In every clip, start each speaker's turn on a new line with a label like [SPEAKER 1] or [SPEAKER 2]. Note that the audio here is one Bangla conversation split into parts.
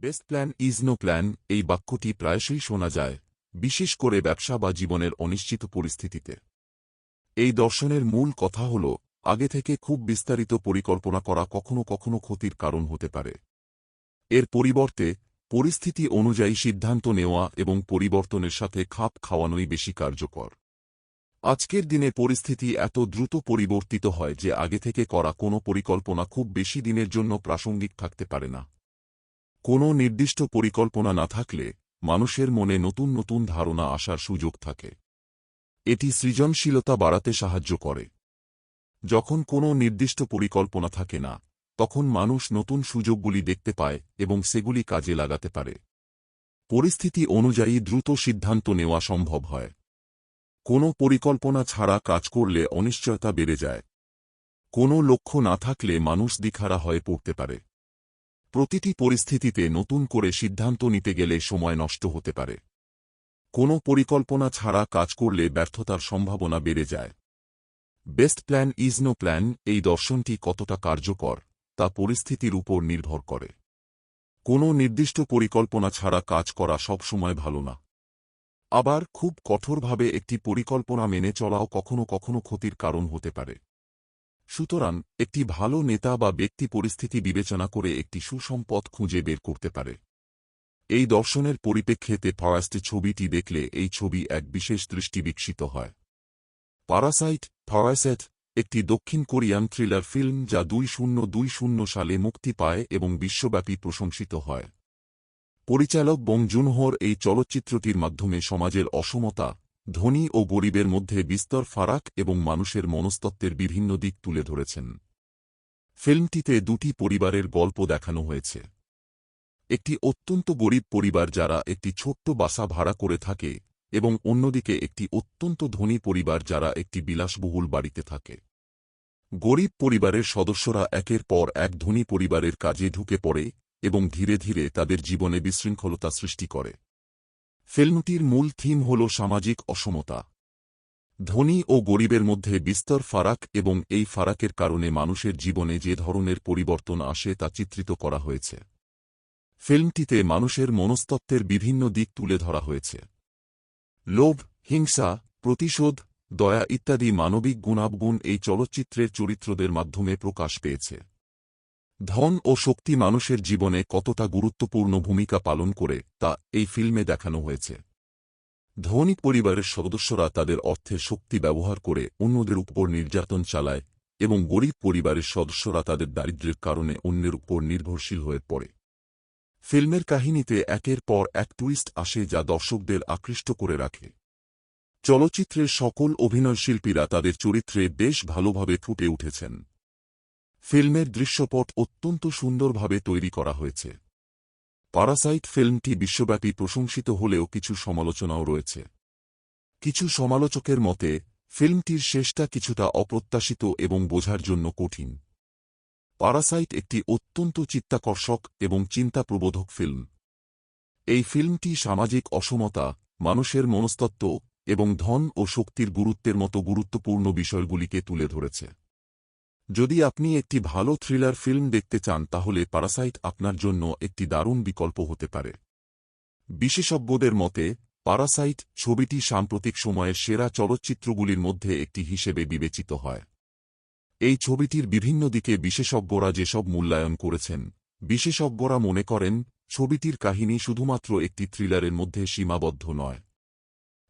[SPEAKER 1] Best plan is no plan, এই বাক্যটি প্রায়শই শোনা যায়, বিশেষ করে ব্যবসা বা জীবনের অনিশ্চিত পরিস্থিতিতে। এই দর্শনের মূল কথা হল, আগে থেকে খুব বিস্তারিত পরিকল্পনা করা কখনো কখনো ক্ষতির কারণ হতে পারে। এর পরিবর্তে, পরিস্থিতি অনুযায়ী সিদ্ধান্ত নেওয়া এবং পরিবর্তনের সাথে খাপ খাওয়ানোই বেশি কার্যকর। আজকের দিনে পরিস্থিতি এত দ্রুত পরিবর্তিত হয় যে আগে থেকে করা কোনো পরিকল্পনা খুব বেশি দিনের জন্য প্রাসঙ্গিক থাকতে পারে না। কোনো নির্দিষ্ট পরিকল্পনা না থাকলে মানুষের মনে নতুন নতুন ধারণা আসার সুযোগ থাকে। এটি সৃজনশীলতা বাড়াতে সাহায্য করে। যখন কোনো নির্দিষ্ট পরিকল্পনা থাকে না, তখন মানুষ নতুন সুযোগগুলি দেখতে পায় এবং সেগুলি কাজে লাগাতে পারে। পরিস্থিতি অনুযায়ী দ্রুত সিদ্ধান্ত নেওয়া সম্ভব হয়। কোনো পরিকল্পনা ছাড়া কাজ করলে অনিশ্চয়তা বেড়ে যায়। কোনো লক্ষ্য না থাকলে মানুষ দিখারা হয়ে পড়তে পারে। প্রতিটি পরিস্থিতিতে নতুন করে সিদ্ধান্ত নিতে গেলে সময় নষ্ট হতে পারে। কোনো পরিকল্পনা ছাড়া কাজ করলে ব্যর্থতার সম্ভাবনা বেড়ে যায়। Best plan is no plan এই দর্শনটি কতটা কার্যকর, তা পরিস্থিতির উপর নির্ভর করে। কোনো নির্দিষ্ট পরিকল্পনা ছাড়া কাজ করা সবসময় ভালো না। আবার খুব কঠোরভাবে একটি পরিকল্পনা মেনে চলাও কখনো কখনো ক্ষতির কারণ হতে পারে। সুতরাং, একটি ভালো নেতা বা ব্যক্তি পরিস্থিতি বিবেচনা করে একটি সুসম্পদ খুঁজে বের করতে পারে। এই দর্শনের পরিপ্রেক্ষিতে ফরাস্ট ছবিটি দেখলে এই ছবি এক বিশেষ দৃষ্টি বিকশিত হয়। প্যারাসাইট ফরাসেট একটি দক্ষিণ কোরিয়ান থ্রিলার ফিল্ম যা দুই শূন্য দুই শূন্য সালে মুক্তি পায় এবং বিশ্বব্যাপী প্রশংসিত হয়। পরিচালক বং জুনহোর এই চলচ্চিত্রটির মাধ্যমে সমাজের অসমতা ধনী ও গরিবের মধ্যে বিস্তর ফারাক এবং মানুষের মনস্তত্ত্বের বিভিন্ন দিক তুলে ধরেছেন। ফিল্মটিতে দুটি পরিবারের গল্প দেখানো হয়েছে। একটি অত্যন্ত গরিব পরিবার যারা একটি ছোট্ট বাসা ভাড়া করে থাকে এবং অন্যদিকে একটি অত্যন্ত ধনী পরিবার যারা একটি বিলাসবহুল বাড়িতে থাকে। গরিব পরিবারের সদস্যরা একের পর এক ধনী পরিবারের কাজে ঢুকে পড়ে এবং ধীরে ধীরে তাদের জীবনে বিশৃঙ্খলতা সৃষ্টি করে। ফিল্মটির মূল থিম হল সামাজিক অসমতা। ধনী ও গরিবের মধ্যে বিস্তর ফারাক এবং এই ফারাকের কারণে মানুষের জীবনে যে ধরনের পরিবর্তন আসে তা চিত্রিত করা হয়েছে। ফিল্মটিতে মানুষের মনস্তত্ত্বের বিভিন্ন দিক তুলে ধরা হয়েছে। লোভ, হিংসা, প্রতিশোধ, দয়া ইত্যাদি মানবিক গুণাবগুণ এই চলচ্চিত্রের চরিত্রদের মাধ্যমে প্রকাশ পেয়েছে। ধন ও শক্তি মানুষের জীবনে কতটা গুরুত্বপূর্ণ ভূমিকা পালন করে তা এই ফিল্মে দেখানো হয়েছে। ধনী পরিবারের সদস্যরা তাদের অর্থের শক্তি ব্যবহার করে অন্যদের উপর নির্যাতন চালায় এবং গরিব পরিবারের সদস্যরা তাদের দারিদ্র্যের কারণে অন্যের উপর নির্ভরশীল হয়ে পড়ে। ফিল্মের কাহিনীতে একের পর এক টুইস্ট আসে যা দর্শকদের আকৃষ্ট করে রাখে। চলচ্চিত্রের সকল অভিনয়শিল্পীরা তাদের চরিত্রে বেশ ভালোভাবে ফুটে উঠেছেন। ফিল্মের দৃশ্যপট অত্যন্ত সুন্দরভাবে তৈরি করা হয়েছে। প্যারাসাইট ফিল্মটি বিশ্বব্যাপী প্রশংসিত হলেও কিছু সমালোচনাও রয়েছে। কিছু সমালোচকের মতে, ফিল্মটির শেষটা কিছুটা অপ্রত্যাশিত এবং বোঝার জন্য কঠিন। প্যারাসাইট একটি অত্যন্ত চিত্তাকর্ষক এবং চিন্তাপ্রবোধক ফিল্ম। এই ফিল্মটি সামাজিক অসমতা, মানুষের মনস্তত্ত্ব এবং ধন ও শক্তির গুরুত্বের মতো গুরুত্বপূর্ণ বিষয়গুলিকে তুলে ধরেছে। যদি আপনি একটি ভালো থ্রিলার ফিল্ম দেখতে চান, তাহলে প্যারাসাইট আপনার জন্য একটি দারুণ বিকল্প হতে পারে। বিশেষজ্ঞদের মতে প্যারাসাইট ছবিটি সাম্প্রতিক সময়ের সেরা চলচ্চিত্রগুলির মধ্যে একটি হিসেবে বিবেচিত হয়। এই ছবিটির বিভিন্ন দিকে বিশেষজ্ঞরা যেসব মূল্যায়ন করেছেন, বিশেষজ্ঞরা মনে করেন, ছবিটির কাহিনী শুধুমাত্র একটি থ্রিলারের মধ্যে সীমাবদ্ধ নয়।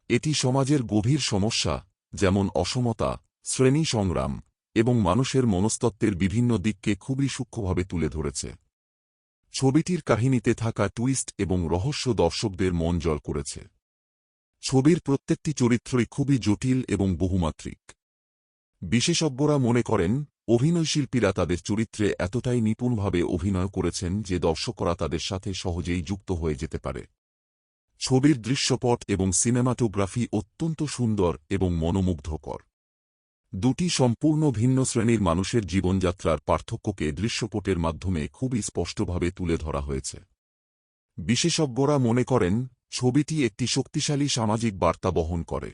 [SPEAKER 1] এটি সমাজের গভীর সমস্যা, যেমন অসমতা, শ্রেণি সংগ্রাম এবং মানুষের মনস্তত্ত্বের বিভিন্ন দিককে খুবই সূক্ষ্মভাবে তুলে ধরেছে। ছবিটির কাহিনীতে থাকা টুইস্ট এবং রহস্য দর্শকদের মন জল করেছে। ছবির প্রত্যেকটি চরিত্রই খুবই জটিল এবং বহুমাত্রিক। বিশেষজ্ঞরা মনে করেন অভিনয়শিল্পীরা তাদের চরিত্রে এতটাই নিপুণভাবে অভিনয় করেছেন যে দর্শকরা তাদের সাথে সহজেই যুক্ত হয়ে যেতে পারে। ছবির দৃশ্যপট এবং সিনেমাটোগ্রাফি অত্যন্ত সুন্দর এবং মনোমুগ্ধকর। দুটি সম্পূর্ণ ভিন্ন শ্রেণির মানুষের জীবনযাত্রার পার্থক্যকে দৃশ্যপটের মাধ্যমে খুবই স্পষ্টভাবে তুলে ধরা হয়েছে। বিশেষজ্ঞরা মনে করেন, ছবিটি একটি শক্তিশালী সামাজিক বার্তা বহন করে।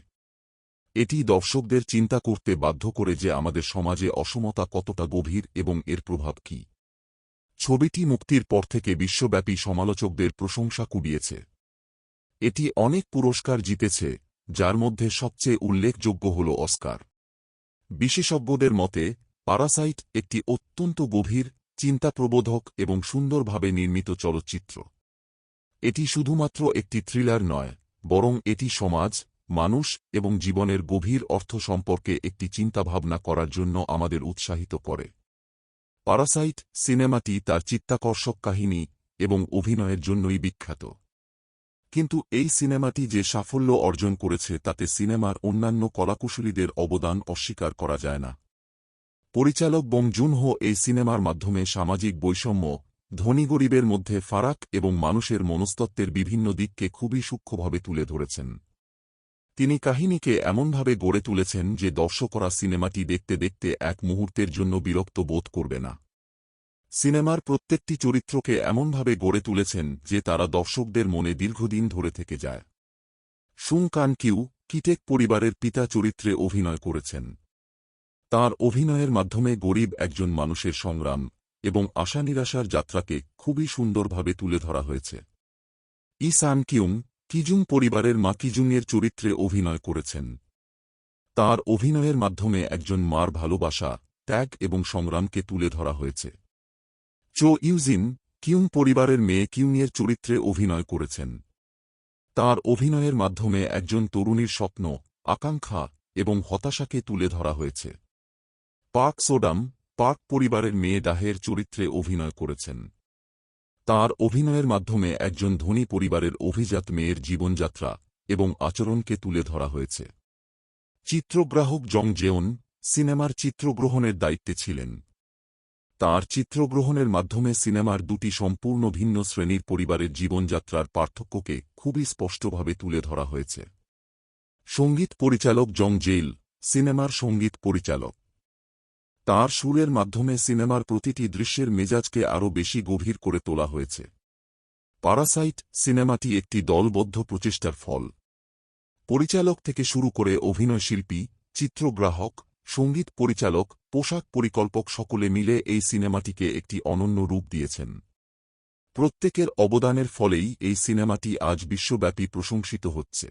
[SPEAKER 1] এটি দর্শকদের চিন্তা করতে বাধ্য করে যে আমাদের সমাজে অসমতা কতটা গভীর এবং এর প্রভাব কী। ছবিটি মুক্তির পর থেকে বিশ্বব্যাপী সমালোচকদের প্রশংসা কুড়িয়েছে। এটি অনেক পুরস্কার জিতেছে, যার মধ্যে সবচেয়ে উল্লেখযোগ্য হল অস্কার। বিশেষজ্ঞদের মতে প্যারাসাইট একটি অত্যন্ত গভীর, চিন্তাপ্রবোধক এবং সুন্দরভাবে নির্মিত চলচ্চিত্র। এটি শুধুমাত্র একটি থ্রিলার নয়, বরং এটি সমাজ, মানুষ এবং জীবনের গভীর অর্থ সম্পর্কে একটি চিন্তাভাবনা করার জন্য আমাদের উৎসাহিত করে। প্যারাসাইট সিনেমাটি তার চিত্তাকর্ষক কাহিনী এবং অভিনয়ের জন্যই বিখ্যাত। কিন্তু এই সিনেমাটি যে সাফল্য অর্জন করেছে তাতে সিনেমার অন্যান্য কলাকুশলীদের অবদান অস্বীকার করা যায় না। পরিচালক বং জুনহো এই সিনেমার মাধ্যমে সামাজিক বৈষম্য, ধনী গরিবের মধ্যে ফারাক এবং মানুষের মনস্তত্ত্বের বিভিন্ন দিককে খুবই সূক্ষ্মভাবে তুলে ধরেছেন। তিনি কাহিনীকে এমনভাবে গড়ে তুলেছেন যে দর্শকরা সিনেমাটি দেখতে দেখতে এক মুহূর্তের জন্য বিরক্ত বোধ করবে না। সিনেমার প্রত্যেকটি চরিত্রকে এমনভাবে গড়ে তুলেছেন যে তারা দর্শকদের মনে দীর্ঘদিন ধরে থেকে যায়। সুং কান কিউ, কিটেক পরিবারের পিতা চরিত্রে অভিনয় করেছেন। তার অভিনয়ের মাধ্যমে গরিব একজন মানুষের সংগ্রাম এবং আশা নিরাশার যাত্রাকে খুবই সুন্দরভাবে তুলে ধরা হয়েছে। ই সান কিউং, কিজুং পরিবারের মা কিজুংয়ের চরিত্রে অভিনয় করেছেন। তার অভিনয়ের মাধ্যমে একজন মার ভালোবাসা, ত্যাগ এবং সংগ্রামকে তুলে ধরা হয়েছে। চো ইউজিন কিউং পরিবারের মেয়ে কিউংয়ের চরিত্রে অভিনয় করেছেন। তার অভিনয়ের মাধ্যমে একজন তরুণীর স্বপ্ন, আকাঙ্ক্ষা এবং হতাশাকে তুলে ধরা হয়েছে। পার্ক সোডাম, পার্ক পরিবারের মেয়ে ডাহের চরিত্রে অভিনয় করেছেন। তার অভিনয়ের মাধ্যমে একজন ধনী পরিবারের অভিজাত মেয়ের জীবনযাত্রা এবং আচরণকে তুলে ধরা হয়েছে। চিত্রগ্রাহক জং জেওন সিনেমার চিত্রগ্রহণের দায়িত্বে ছিলেন। তার চিত্রগ্রহণের মাধ্যমে সিনেমার দুটি সম্পূর্ণ ভিন্ন শ্রেণির পরিবারের জীবনযাত্রার পার্থক্যকে খুবই স্পষ্টভাবে তুলে ধরা হয়েছে। সংগীত পরিচালক জং জেইল, সিনেমার সংগীত পরিচালক। তার সুরের মাধ্যমে সিনেমার প্রতিটি দৃশ্যের মেজাজকে আরও বেশি গভীর করে তোলা হয়েছে। প্যারাসাইট সিনেমাটি একটি দলবদ্ধ প্রচেষ্টার ফল। পরিচালক থেকে শুরু করে অভিনয়শিল্পী, চিত্রগ্রাহক সংগীত পরিচালক, পোশাক পরিকল্পক সকলে মিলে এই সিনেমাটিকে একটি অনন্য রূপ দিয়েছেন। প্রত্যেকের অবদানের ফলেই এই সিনেমাটি আজ বিশ্বব্যাপী প্রশংসিত হচ্ছে।